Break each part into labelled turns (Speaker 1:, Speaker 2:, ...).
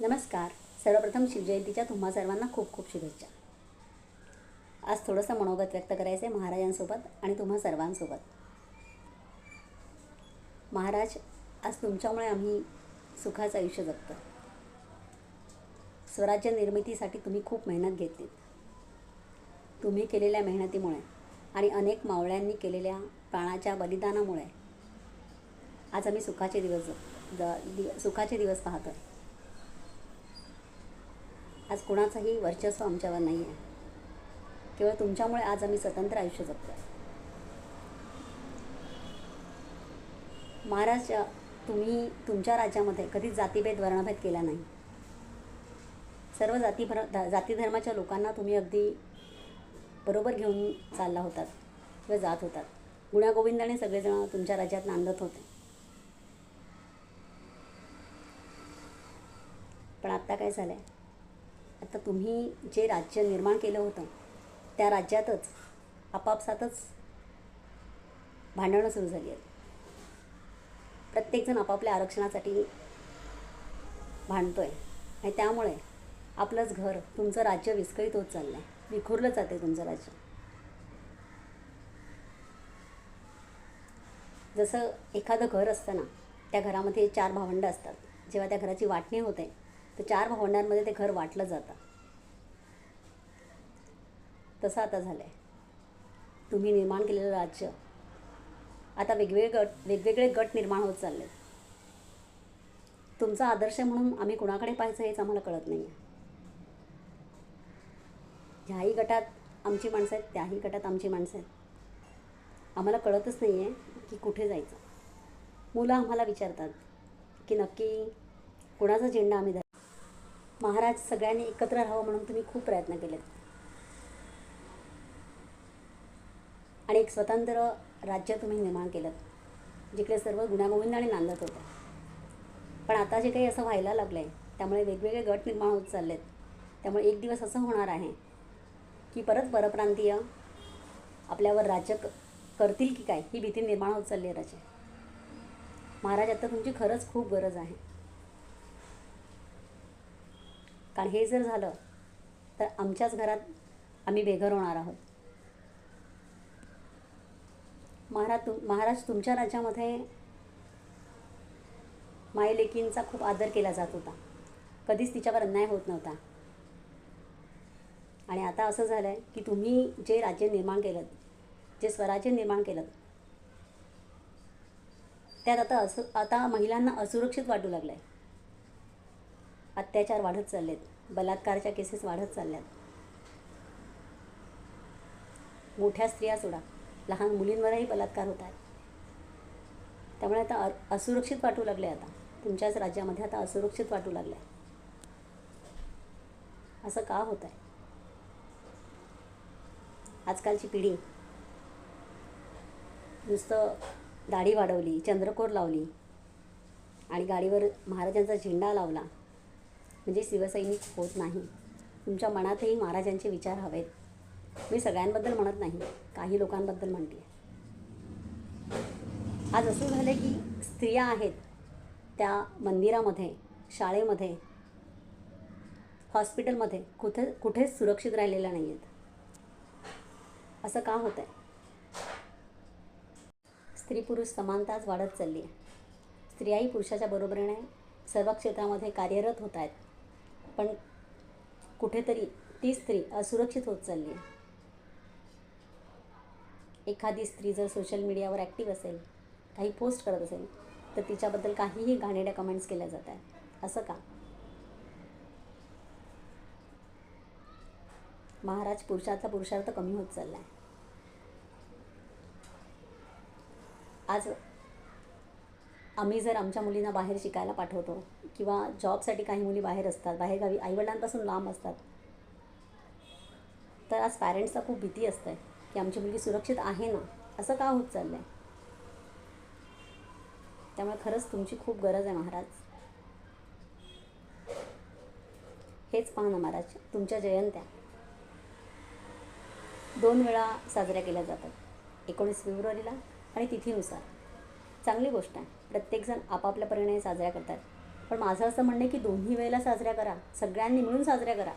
Speaker 1: नमस्कार. सर्वप्रथम शिवजयंतीच्या तुम्हा सर्वांना खूप खूप शुभेच्छा. आज थोडंसं मनोगत व्यक्त करायचं आहे महाराजांसोबत आणि तुम्हा सर्वांसोबत. महाराज आज तुमच्यामुळे आम्ही सुखाचं आयुष्य जगतो. स्वराज्य निर्मितीसाठी तुम्ही खूप मेहनत घेतलीत तुम्ही केलेल्या मेहनतीमुळे आणि अनेक मावळ्यांनी केलेल्या प्राणाच्या बलिदानामुळे आज आम्ही सुखाचे दिवस द ज- दि सुखाचे दिवस पाहतो आज कोणाचंही वर्चस्व आमच्यावर नाही आहे केवळ तुमच्यामुळे आज आम्ही स्वतंत्र आयुष्य जगतो महाराज तुम्ही तुमच्या राज्यामध्ये कधीच जातीभेद वर्णभेद केला नाही. सर्व जाती भर जाती धर्माच्या लोकांना तुम्ही अगदी बरोबर घेऊन चालला होतात किंवा जात होतात. गुण्यागोविंदाने सगळेजण तुमच्या राज्यात नांदत होते. पण आत्ता काय झालं आहे आता तुम्ही जे राज्य निर्माण केलं होतं त्या राज्यातच आपापसातच भांडणं सुरू झाली आहेत. प्रत्येकजण आपापल्या आरक्षणासाठी भांडतो आहे आणि त्यामुळे आपलंच घर तुमचं राज्य विस्कळीत होत चाललं आहे विखुरलं जाते तुमचं राज्य. जसं एखादं घर असतं ना त्या घरामध्ये चार भावंडं असतात. जेव्हा त्या घराची वाटणी होते तर चार भावंडांमध्ये ते घर वाटलं जातं. तसं आता झालं आहे तुम्ही निर्माण केलेलं राज्य आता वेगवेगळे गट वेगवेगळे गट निर्माण होत चालले तुमचा आदर्श म्हणून आम्ही कुणाकडे पाहायचं हेच आम्हाला कळत नाही आहे ह्याही गटात आमची माणसं आहेत त्याही गटात आमची माणसं आहेत. आम्हाला कळतच नाही आहे की कुठे जायचं. मुलं आम्हाला विचारतात की नक्की कुणाचा झेंडा आम्ही महाराज सगळ्यांनी एकत्र राहावं म्हणून तुम्ही खूप प्रयत्न केलेत. आणि एक स्वतंत्र राज्य तुम्ही निर्माण केलं जिकडे सर्व गुण्यागोविंदाने नांदत होतं. पण आता जे काही असं व्हायला लागलं आहे त्यामुळे वेगवेगळे गट निर्माण होत चालले आहेत त्यामुळे एक दिवस असं होणार आहे की परत परप्रांतीय आपल्यावर राज्य क करतील की काय ही भीती निर्माण होत चालली आहे राजे महाराज आता तुमची खरंच खूप गरज आहे. कारण हे जर झालं तर आमच्याच घरात आम्ही बेघर होणार आहोत. महाराज तुम महाराज तुमच्या राज्यामध्ये मायलेकींचा खूप आदर केला जात होता. कधीच तिच्यावर अन्याय होत नव्हता. आणि आता असं झालं आहे की तुम्ही जे राज्य निर्माण केलं जे स्वराज्य निर्माण केलं त्यात आता असं आता महिलांना असुरक्षित वाटू लागलं आहे अत्याचार वाढत चाललेत. बलात्काराच्या केसेस वाढत चालल्यात. मोठ्या स्त्रिया सोडा. लहान मुलींवरही बलात्कार होत आहेत. त्यामुळे आता असुरक्षित वाटू लागले आता. तुमच्याच राज्यामध्ये आता असुरक्षित वाटू लागलं. आहे असं का होत आहे? आजकालची पिढी नुसतं दाढी वाढवली चंद्रकोर लावली आणि गाडीवर महाराजांचा झेंडा लावला. म्हणजे शिवसैनिक होत नाही. तुमच्या मनातही महाराजांचे विचार हवेत. मी सगळ्यांबद्दल म्हणत नाही काही लोकांबद्दल म्हणते. आज असं झालं की स्त्रिया आहेत त्या मंदिरामध्ये शाळेमध्ये हॉस्पिटलमध्ये कुठे कुठेच सुरक्षित राहिलेल्या नाही आहेत असं का होतं आहे स्त्री पुरुष समानताच वाढत चालली आहे स्त्रियाही पुरुषाच्या बरोबरीने सर्व क्षेत्रामध्ये कार्यरत होत आहेत. पण कुठेतरी ती स्त्री असुरक्षित होत चालली आहे. एखादी स्त्री जर सोशल मीडियावर ॲक्टिव्ह असेल काही पोस्ट करत असेल तर तिच्याबद्दल काहीही घाणेरड्या कमेंट्स केल्या जात आहेत. असं का? महाराज पुरुषाचा पुरुषार्थ कमी होत चालला आहे आज आम्ही जर आमच्या मुलींना बाहेर शिकायला पाठवतो किंवा जॉबसाठी काही मुली बाहेर असतात बाहेरगावी आईवडिलांपासून लांब असतात तर आज पॅरेंट्सला खूप भीती असते की आमची मुलगी सुरक्षित आहे ना? असं का होत चाललं आहे त्यामुळे खरंच तुमची खूप गरज आहे महाराज. हेच पहा ना महाराज तुमच्या जयंत्या. दोन वेळा साजऱ्या केल्या जातात एकोणीस फेब्रुवारीला आणि तिथीनुसार. चांगली गोष्ट आहे. प्रत्येकजण आपापल्या आपापल्यापरीने साजऱ्या करतात. पण माझं असं म्हणणं आहे की दोन्ही वेळेला साजऱ्या करा. सगळ्यांनी मिळून साजऱ्या करा.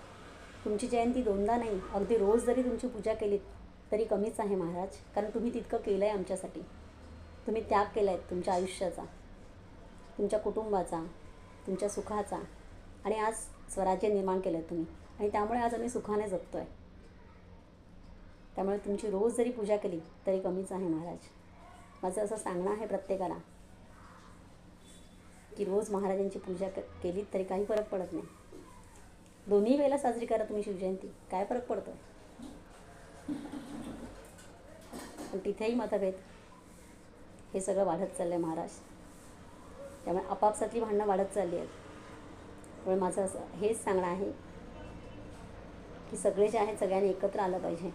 Speaker 1: तुमची जयंती दोनदा नाही अगदी रोज जरी तुमची पूजा केलीत तरी कमीच आहे महाराज. कारण तुम्ही तितकं केलं आहे आमच्यासाठी. तुम्ही त्याग केला आहे तुमच्या आयुष्याचा तुमच्या कुटुंबाचा तुमच्या सुखाचा. आणि आज स्वराज्य निर्माण केलं आहे तुम्ही. आणि त्यामुळे आज आम्ही सुखाने जगतो आहे त्यामुळे तुमची रोज जरी पूजा केली तरी कमीच आहे महाराज. माझं असं सांगणं आहे प्रत्येकाला. की रोज महाराजांची पूजा क केली तरी काही फरक पडत नाही. दोन्ही वेळेला साजरी करा तुम्ही शिवजयंती. काय फरक पडतो? पण तिथेही मतभेद. हे सगळं वाढत चाललं आहे महाराज. त्यामुळे आपापसातली भांडणं वाढत चालली आहेत. त्यामुळे माझं असं हेच सांगणं आहे की सगळे जे आहेत सगळ्यांनी एकत्र आलं पाहिजे.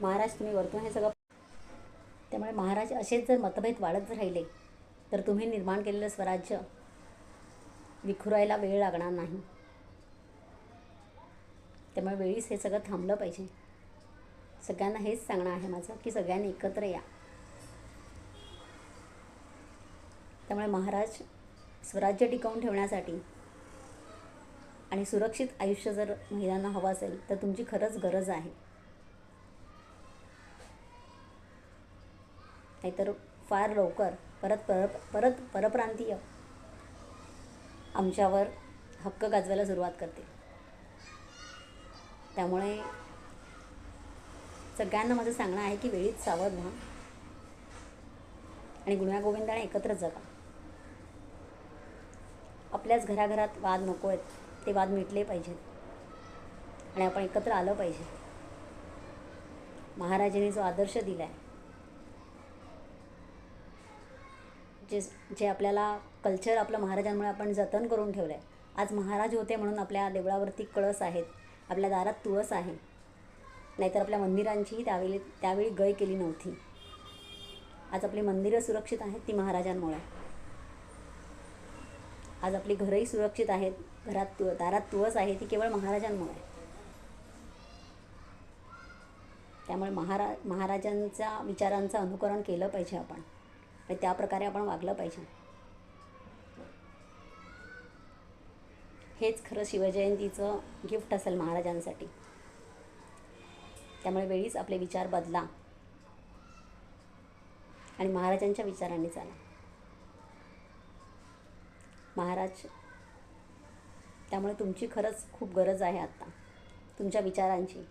Speaker 1: महाराज तुम्ही वरतून हे सगळं त्यामुळे महाराज असेच जर मतभेद वाढत राहिले तर तुम्ही निर्माण केलेलं स्वराज्य विखुरायला वेळ लागणार नाही. त्यामुळे वेळीच हे सगळं थांबलं पाहिजे. सगळ्यांना हेच सांगणं आहे माझं की सगळ्यांनी एकत्र या. त्यामुळे महाराज स्वराज्य टिकवून ठेवण्यासाठी आणि सुरक्षित आयुष्य जर महिलांना हवं असेल तर तुमची खरंच गरज आहे. नाहीतर फार लवकर परत पर परत परप्रांतीय आमच्यावर हक्क गाजवायला सुरुवात करते त्यामुळे सगळ्यांना माझं सांगणं आहे की वेळीच सावध व्हा आणि गुण्यागोविंदाने एकत्र जगा. आपल्याच घराघरात वाद नको आहेत ते वाद मिटले पाहिजेत. आणि आपण एकत्र आलं पाहिजे. महाराजांनी जो आदर्श दिला आहे जे जे आपल्याला कल्चर आपलं महाराजांमुळे आपण जतन करून ठेवलं आहे आज महाराज होते म्हणून आपल्या देवळावरती कळस आहेत आपल्या दारात तुळस आहे. नाहीतर आपल्या मंदिरांचीही त्यावेळी त्यावेळी गय केली नव्हती. आज आपली मंदिरं सुरक्षित आहेत ती महाराजांमुळे. आज आपली घरंही सुरक्षित आहेत घरात तु दारात तुळस आहे ती केवळ महाराजांमुळे. त्यामुळे महारा महाराजांच्या विचारांचं अनुकरण केलं पाहिजे आपण. त्या प्रकारे आपण वागलं पाहिजे. हेच खरं शिवजयंतीचं गिफ्ट असेल महाराजांसाठी. त्यामुळे वेळीच आपले विचार बदला. आणि महाराजांच्या विचारांनी चाला. महाराज त्यामुळे तुमची खरंच खूप गरज आहे आत्ता. तुमच्या विचारांची.